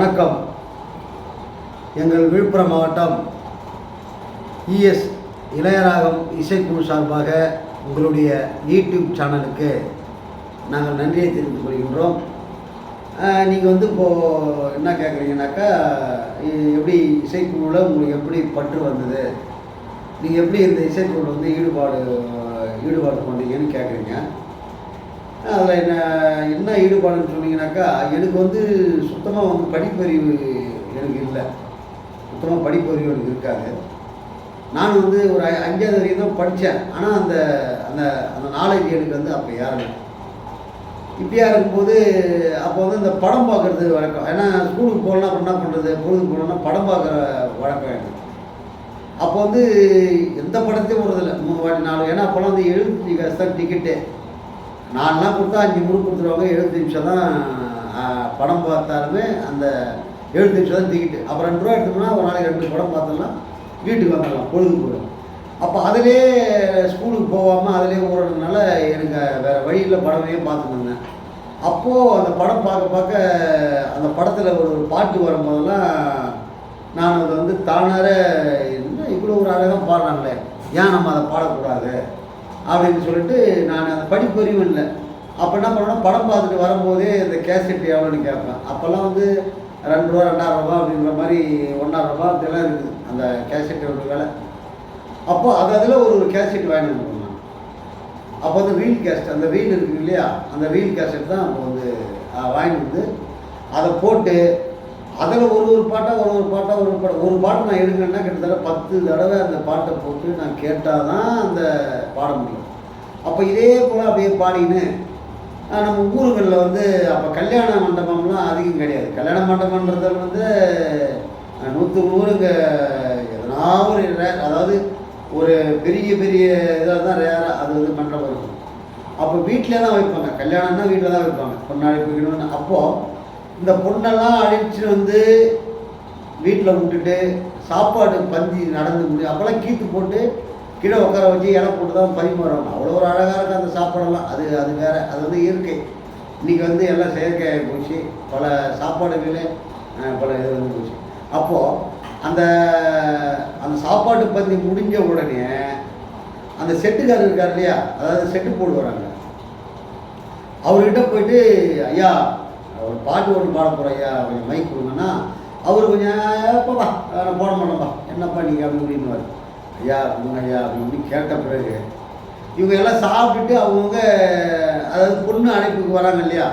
வணக்கம். எங்கள் விழுப்புரம் மாவட்டம் இஎஸ் இளையராகம் இசைக்குழு சார்பாக உங்களுடைய யூடியூப் சேனலுக்கு நாங்கள் நன்றியை தெரிவித்துக் கொள்கின்றோம். நீங்கள் வந்து இப்போது என்ன கேட்குறீங்கனாக்கா எப்படி இசைக்குழுவில் உங்களுக்கு எப்படி பற்று வந்தது? நீங்கள் எப்படி இந்த இசைக்குழுவில் வந்து ஈடுபாடு ஈடுபாடு கொண்டீங்கன்னு கேட்குறீங்க அதில் என்ன என்ன ஈடுபாடுன்னு சொன்னீங்கன்னாக்கா எனக்கு வந்து சுத்தமாக வந்து படிப்பறிவு எனக்கு இல்லை. சுத்தமாக படிப்பறிவு எனக்கு இருக்காது. நான் வந்து ஒரு அஞ்சாவது வரைக்கும் தான் படித்தேன் ஆனால் அந்த அந்த அந்த நாலேஜ் எனக்கு வந்து அப்போ யாரும் இப்படியா இருக்கும்போது அப்போ வந்து இந்த படம் பார்க்குறது வழக்கம். ஏன்னா ஸ்கூலுக்கு போகலாம் அப்புறம் என்ன பண்ணுறது பொழுது போகணும்னா படம் பார்க்குற வழக்கம் எனக்கு. அப்போ வந்து எந்த படத்தையும் போகிறதில்ல மூணு வாட்டி நாலு ஏன்னா அப்போலாம் வந்து எழுபத்தி காசு தான் டிக்கெட்டு நாலுலாம் கொடுத்தா அஞ்சு முறுக்கு கொடுத்துருவாங்க எழுபத்தி நிமிஷம் தான் படம் பார்த்தாலுமே அந்த எழுபத்தி நிமிஷம் தான் டிக்கெட்டு அப்புறம் ரெண்டு ரூபா எடுத்தோம்னா ஒரு நாளைக்கு ரெண்டு படம் பார்த்தோம்னா வீட்டுக்கு வந்துடலாம் பொழுது போயிடும் அப்போ அதிலே ஸ்கூலுக்கு போகாமல் அதிலே ஓடுறதுனால எனக்கு வேறு வழியில் படமே பார்த்துருந்தேன் அப்போது அந்த படம் பார்க்க பார்க்க அந்த படத்தில் ஒரு ஒரு பாட்டு வரும்போதெல்லாம் நான் அதை வந்து தானார என்ன இவ்வளோ ஒரு அழகாக பாடுறாங்களே ஏன் நம்ம அதை பாடக்கூடாது? அப்படின்னு சொல்லிட்டு நான் அந்த படிப்பறிவு இல்லை. அப்போ என்ன பண்ணுவேன்னா படம் பார்த்துட்டு வரும்போதே இந்த கேசட் எவ்வளோன்னு கேட்பேன். அப்போல்லாம் வந்து ரெண்டு ரூபா ரெண்டாயிரம் ரூபா அப்படின்ற மாதிரி ஒன்றாயிரம் ரூபா அப்படிலாம் இருக்குது அந்த கேசட் ஒரு வேலை. அப்போ அது அதில் ஒரு ஒரு கேசட் வாங்கிட்டு வந்துருவேன் நான் அப்போ வந்து ரீல் கேஸ்ட் அந்த ரீல் இருக்குது இல்லையா? அந்த ரீல் கேசட் தான் அப்போ வந்து வாங்கிட்டு வந்து அதை போட்டு அதில் ஒரு ஒரு பாட்டாக ஒரு ஒரு பாட்டாக ஒரு ஒரு பாட்டு. ஒரு பாட்டு நான் எடுக்கணுன்னா கிட்டத்தட்ட பத்து தடவை அந்த பாட்டை போட்டு நான் கேட்டால் தான் அந்த பாட முடியும். அப்போ இதே போல் அப்படியே பாடின்னு நம்ம ஊருகளில் வந்து அப்போ கல்யாண மண்டபம்லாம் அதிகம் கிடையாது. கல்யாண மண்டபம்ன்றதில் வந்து நூற்று நூற்றுக்கு நூறுங்க எதனா ஒரு அதாவது ஒரு பெரிய பெரிய இதாக தான் ரேராக அது வந்து மண்டபம் இருக்கும். அப்போ வீட்டிலே தான் வைப்பாங்க. கல்யாணம்னா வீட்டில் தான் வைப்பாங்க. பொண்ணு அழைப்பிக்கணும்னு அப்போது இந்த பொண்ணெல்லாம் அழிச்சு வந்து வீட்டில் விட்டுட்டு சாப்பாடு பந்தி நடந்து முடியும். அப்போல்லாம் கீத்து போட்டு கீழே உட்கார வச்சு இலை போட்டு தான் பரிமாறணும் அவ்வளோ ஒரு அழகாக இருக்கும் அந்த சாப்பாடெல்லாம். அது அது வேறு அது வந்து இயற்கை. இன்றைக்கி வந்து எல்லாம் செயற்கையாக போச்சு. பல சாப்பாடுகளே பல இது வந்து போச்சு. அப்போது அந்த அந்த சாப்பாட்டு பந்தி முடிஞ்ச உடனே அந்த செட்டுக்காரர் இருக்கார் இல்லையா? அதாவது செட்டு போடுவாங்க அவர்கிட்ட போயிட்டு ஐயா ஒரு பாட்டு ஒன்று பாட போகிற ஐயா கொஞ்சம் மைக் கொடுங்கன்னா அவர் கொஞ்சம் எப்பப்பா நான் போட மாட்டேன்ப்பா. என்னப்பா நீங்கள் அப்படி இப்படின்னுவார் ஐயா கொடுங்க ஐயா அப்படின்னு கேட்ட பிறகு இவங்க எல்லாம் சாப்பிட்டுட்டு அவங்கவுங்க அதாவது பொண்ணு அழைப்புக்கு வராங்க இல்லையா?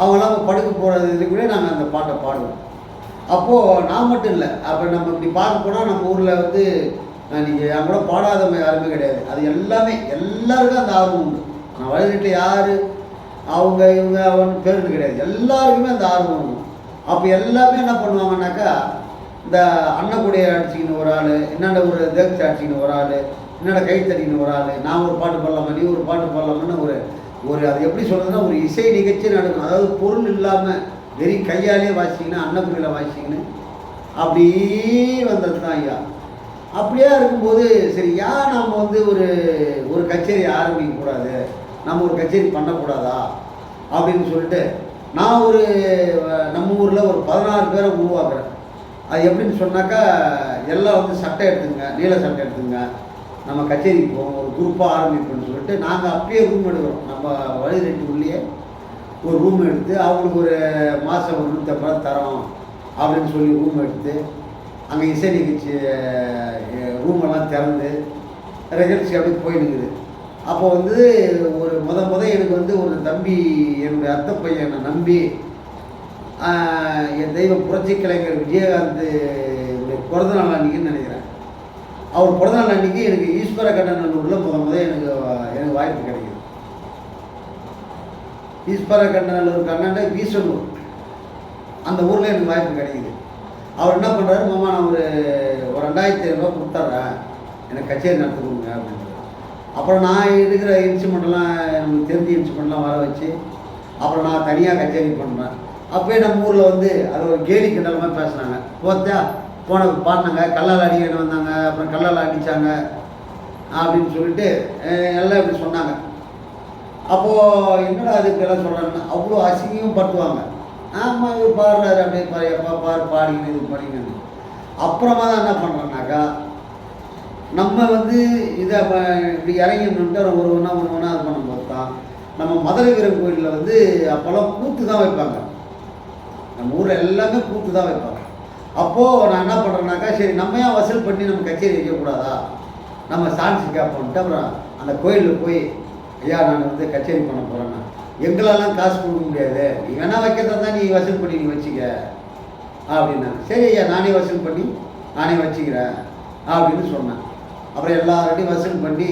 அவங்களாம் படுக்க போகிறது கூட நாங்கள் அந்த பாட்டை பாடுவோம். அப்போது நான் மட்டும் இல்லை. அப்போ நம்ம இப்படி பார்க்க போனால் நம்ம ஊரில் வந்து நீங்கள் என் கூட பாடாதவங்க யாருமே கிடையாது. அது எல்லாமே எல்லாருக்கும் அந்த ஆர்வம் உண்டு. நான் வழிகிட்ட யார் அவங்க இவங்க அவன் பேருந்து கிடையாது. எல்லாருக்குமே அந்த ஆர்வம் உண்டு. அப்போ எல்லாமே என்ன பண்ணுவாங்கன்னாக்கா இந்த அன்னக்குடைய அடிச்சிக்கின்னு ஒரு ஆள் என்னென்ன ஒரு தேக்ஸ் அடிச்சிக்கின்னு ஒரு ஆள் என்னோட கை தட்டின்னு ஒரு ஆள் நான் ஒரு பாட்டு பாடலாமா நீ ஒரு பாட்டு பாடலாமான்னு ஒரு ஒரு அது எப்படி சொல்கிறதுன்னா ஒரு இசை நிகழ்ச்சி நடக்கும் அதாவது பொருள் இல்லாமல் வெறும் கையாலே வாசிக்கின்னு அன்னக்குடியில் வாசிக்கின்னு அப்படியே வந்தது தான் ஐயா. அப்படியே இருக்கும்போது சரி ஏன் நம்ம வந்து ஒரு ஒரு கச்சேரி ஆரம்பிக்க கூடாது நம்ம ஒரு கச்சேரி பண்ணக்கூடாதா? அப்படின்னு சொல்லிட்டு நான் ஒரு நம்ம ஊரில் ஒரு பதினாறு பேரை உருவாக்குறேன். அது எப்படின்னு சொன்னாக்கா எல்லாம் வந்து சட்டை எடுத்துங்க நீல சட்டை எடுத்துங்க. நம்ம கச்சேரிக்கு போவோம் ஒரு குரூப்பாக ஆரம்பிப்போம்னு சொல்லிட்டு நாங்கள் அப்படியே ரூம் எடுக்கிறோம். நம்ம வழி ரெண்டு உள்ளே ஒரு ரூம் எடுத்து அவங்களுக்கு ஒரு மாதம் ஒரு நூற்றம்பது ரூபா தரோம் அப்படின்னு சொல்லி ரூம் எடுத்து அங்கே இசை நிகழ்ச்சி ரூமெல்லாம் திறந்து நிகழ்ச்சி அப்படியே போயிடுங்குது அப்போ வந்து ஒரு முத முத எனக்கு வந்து ஒரு தம்பி என்னுடைய அத்தை பையனை நம்பி என் தெய்வம் புரட்சி கலைஞர் விஜயகாந்த் பிறந்த நாள் அன்னைக்குன்னு நினைக்கிறேன். அவர் பிறந்த நாள் அன்னைக்கு எனக்கு ஈஸ்வர கண்ணநல்லூரில் முத முத எனக்கு எனக்கு வாய்ப்பு கிடைக்குது. ஈஸ்வர கண்ணநல்லூர் கண்ணன் வீசனூர். அந்த ஊரில் எனக்கு வாய்ப்பு கிடைக்குது. அவர் என்ன பண்ணுறாரு மாமா நான் ஒரு ஒரு ரெண்டாயிரத்தி ஐநூறுரூவா கொடுத்துட்றேன் எனக்கு கச்சேரி நடத்தி கொடுங்க அப்புறம் நான் இருக்கிற இன்ஸ்ட்ருமெண்ட்லாம் நமக்கு தெரிஞ்ச இன்ஸ்ட்ருமெண்ட்லாம் வர வச்சு அப்புறம் நான் தனியாக கச்சேரி பண்ணுறேன் அப்போயே நம்ம ஊரில் வந்து அது ஒரு கேலி கிண்டல் மாதிரி பேசுனாங்க. போத்தா போன பாடினாங்க கல்லால் அடிக்கிட்டு வந்தாங்க அப்புறம் கல்லால் அடித்தாங்க அப்படின்னு சொல்லிட்டு எல்லாம் இப்படி சொன்னாங்க. அப்போது என்னடா அதுக்கு எல்லாம் சொல்கிறாங்கன்னா அவ்வளோ அசிங்கம் பட்டுவாங்க ஆமாம் இது பாடுறாரு அப்படியே பாரு எப்பா பாரு பாடிக்கணும் இது படிக்கணும் அப்புறமா தான் என்ன பண்ணுறேன்னாக்கா நம்ம வந்து இதை இப்படி இறங்கி நின்றுட்டு ஒரு ஒன்றா ஒன்று ஒன்றா இது பண்ணும்போது தான் நம்ம மதுரை வீரன் கோயிலில் வந்து அப்போல்லாம் கூத்து தான் வைப்பாங்க. நம்ம ஊரில் எல்லாமே கூத்து தான் வைப்பாங்க. அப்போது நான் என்ன பண்ணுறேன்னாக்கா சரி நம்ம ஏன் வசூல் பண்ணி நம்ம கச்சேரி வைக்கக்கூடாதா? நம்ம சான்ஸ் கேட்போன்ட்டு அப்புறம் அந்த கோயிலில் போய் ஐயா நான் வந்து கச்சேரி பண்ண போகிறேன்னா எங்களெல்லாம் காசு கொடுக்க முடியாது. நீ வேணால் வைக்கிறதா தான் நீ வசூல் பண்ணி நீ வச்சுக்க. அப்படின்னாங்க. சரி ஐயா நானே வசூல் பண்ணி நானே வச்சுக்கிறேன். அப்படின்னு சொன்னேன் அப்புறம் எல்லார்ட்டையும் வசூல் பண்ணி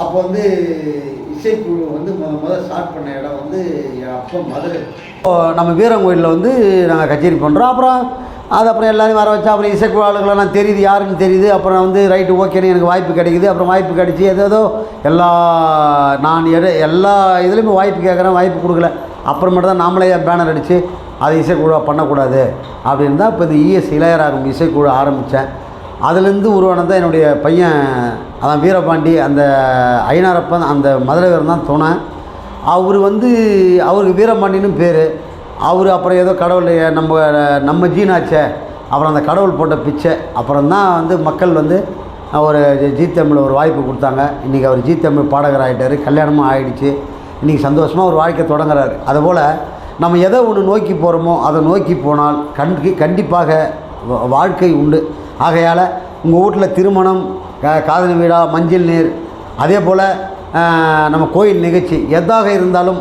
அப்போ வந்து இசைக்குழு வந்து முத முத ஸ்டார்ட் பண்ண இடம் வந்து என் அப்பா இப்போ நம்ம வீரங்கோயிலில் வந்து நாங்கள் கச்சேரி பண்ணுறோம் அப்புறம் அது அப்புறம் எல்லாரையும் வர வச்சா அப்புறம் இசைக்குழு ஆளுங்களெல்லாம் தெரியுது யாருன்னு தெரியுது. அப்புறம் வந்து ரைட்டு ஓகேன்னு எனக்கு வாய்ப்பு கிடைக்குது. அப்புறம் வாய்ப்பு கிடைச்சி ஏதோ எல்லா நான் எடு எல்லா இதுலேயுமே வாய்ப்பு கேட்குறேன் வாய்ப்பு கொடுக்கல. அப்புறமேட்டு தான் நாமளே பேனர் அடித்து அதை இசைக்குழுவாக பண்ணக்கூடாது. அப்படின்னு தான் இப்போ இந்த இஎஸ் இளையராகும் இசைக்குழு ஆரம்பித்தேன் அதுலேருந்து உருவானது தான் என்னுடைய பையன் அதான் வீரபாண்டி அந்த ஐநாரப்பன் அந்த மதுரவீரன் தான் துணை. அவர் வந்து அவருக்கு வீரபாண்டின்னு பேர். அவர் அப்புறம் ஏதோ கடவுள் நம்ம நம்ம ஜீனாச்சே அப்புறம் அந்த கடவுள் போட்ட பிச்சை. அப்புறம் தான் வந்து மக்கள் வந்து ஒரு ஜீ தமிழ் ஒரு வாய்ப்பு கொடுத்தாங்க. இன்றைக்கி அவர் ஜி தமிழ் பாடகர் ஆகிட்டார் கல்யாணமும் ஆகிடுச்சு இன்றைக்கி சந்தோஷமாக ஒரு வாழ்க்கை தொடங்குறாரு. அதுபோல் நம்ம எதை ஒன்று நோக்கி போகிறோமோ அதை நோக்கி போனால் கண்டி கண்டிப்பாக வாழ்க்கை உண்டு. ஆகையால் உங்கள் வீட்டில் திருமணம் கா- காதணி விழா மஞ்சள் நீர் அதே போல் நம்ம கோயில் நிகழ்ச்சி எதாக இருந்தாலும்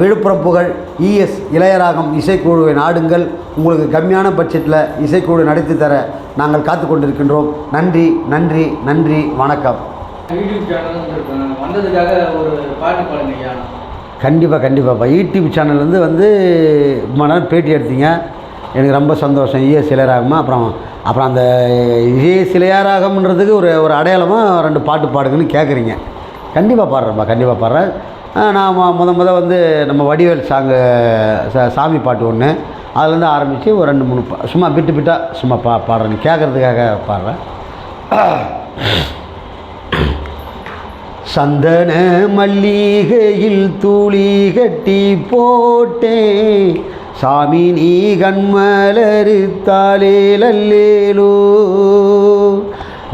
விழுப்புரம் புகழ் இஎஸ் இளையராகம் இசைக்குழுவை நாடுங்கள். உங்களுக்கு கம்மியான பட்ஜெட்டில் இசைக்குழு நடத்தி தர நாங்கள் காத்து கொண்டிருக்கின்றோம். நன்றி நன்றி நன்றி வணக்கம். கண்டிப்பாக கண்டிப்பாக யூடியூப் சேனல்லேருந்து வந்து ரொம்ப நேரம் பேட்டி எடுத்தீங்க. எனக்கு ரொம்ப சந்தோஷம். இஏ சிலையராகமா? அப்புறம் அப்புறம் அந்த இஏ சிலையாராகம்ன்றதுக்கு ஒரு ஒரு அடையாளமாக ரெண்டு பாட்டு பாடுங்கன்னு கேட்குறீங்க கண்டிப்பாக பாடுறேன்ப்பா கண்டிப்பாக பாடுறேன். நான் மொ- முத முத வந்து நம்ம வடிவேல் சாங்கு சா- சாமி பாட்டு ஒன்று அதுலேருந்து ஆரம்பித்து ஒரு ரெண்டு மூணு பா சும்மா பிட்டு பிட்டாக சும்மா பா பாடுறேன். கேட்குறதுக்காக பாடுறேன். சந்தன மல்லிகையில் தூளி கட்டி போட்டேன். சாமி நீ கண்மலருத்தாலேலல்லேலோ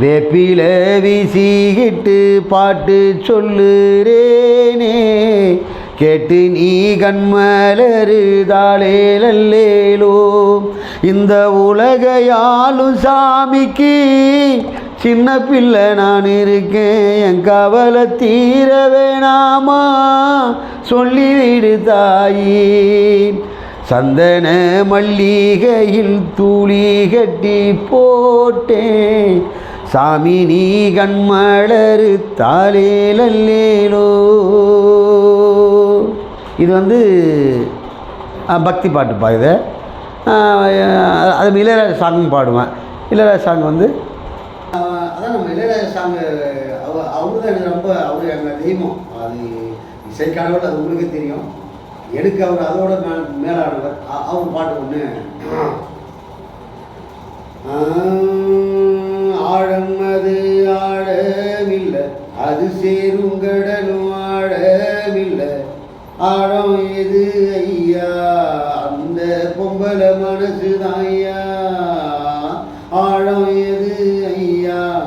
வேப்பில வீசிக்கிட்டு பாட்டு சொல்லுறேனே. கேட்டு நீ கண்மலருதாலேலல்லேலோ இந்த உலகையாலும் சாமிக்கு சின்ன பிள்ளை நான் இருக்கேன் என் கவலை தீர வேணாமா? சொல்லிவிடு தாயே. சந்தன மல்லிகையில் தூளி கட்டி போட்டேன். சாமி நீ கண்மலரு தாலேலல்லேலோ இது வந்து பக்தி பாட்டுப்பா இது. அது இளையராஜ சாங்கும் பாடுவேன். இளையராஜ சாங் வந்து அதான் நம்ம இளையராஜ சாங் அவ அவரு தான் எனக்கு ரொம்ப அவர் எங்கள் தெய்வம் அது இசைக்கான அது உங்களுக்கே தெரியும். எனக்கு அவர் அதோட மே மேலானவர் அவர் பாட்டு ஒன்று ஆழம் அது ஆழமில்லை. அது சேரும் கடலும் ஆழமில்லை. ஆழம் எது ஐயா? அந்த பொம்பளை மனசு ஐயா. ஆழம் எது ஐயா?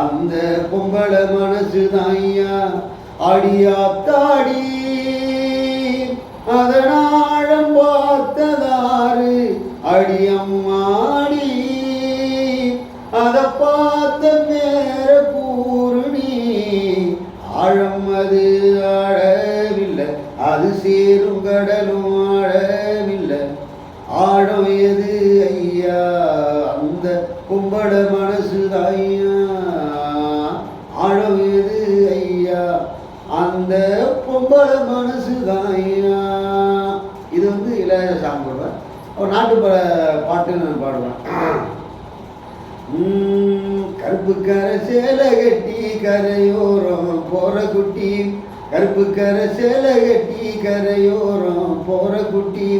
அந்த பொம்பளை மனசு ஐயா. அடியாத்தாடி அதனாழம் பார்த்ததாறு அடியம்மா நாட்டுப்புற பாட்டு நான் பாடுவேன். உம், கருப்பு கரை சேலை கட்டி கரையோரம் போற குட்டி. கருப்பு கரை சேலை கட்டி கரையோரம் போற குட்டி.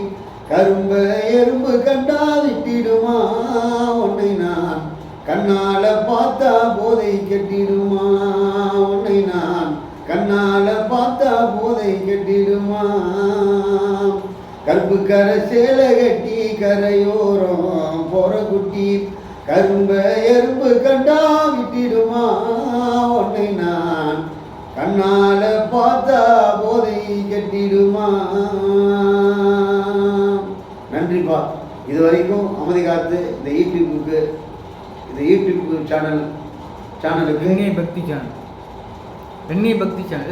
கரும்ப எறும்பு கண்டா விட்டிடுமா உன்னை நான் கண்ணால பார்த்தா போதை கெட்டிடுமா? கருப்பு கரும்பு கரை சேலை கட்டி கரையோரம் போற குட்டி கரும்ப எறும்பு கண்டா விட்டிடுமா உன்னை நான். கண்ணால பார்த்தா போதை கட்டிடுமா. நன்றிப்பா. இது வரைக்கும் அமைதி காத்து இந்த யூடியூப்புக்கு இந்த யூடியூப் சேனல் சேனலுக்கு பெண்ணே பக்தி சேனல் பெண்ணே பக்தி சேனல்.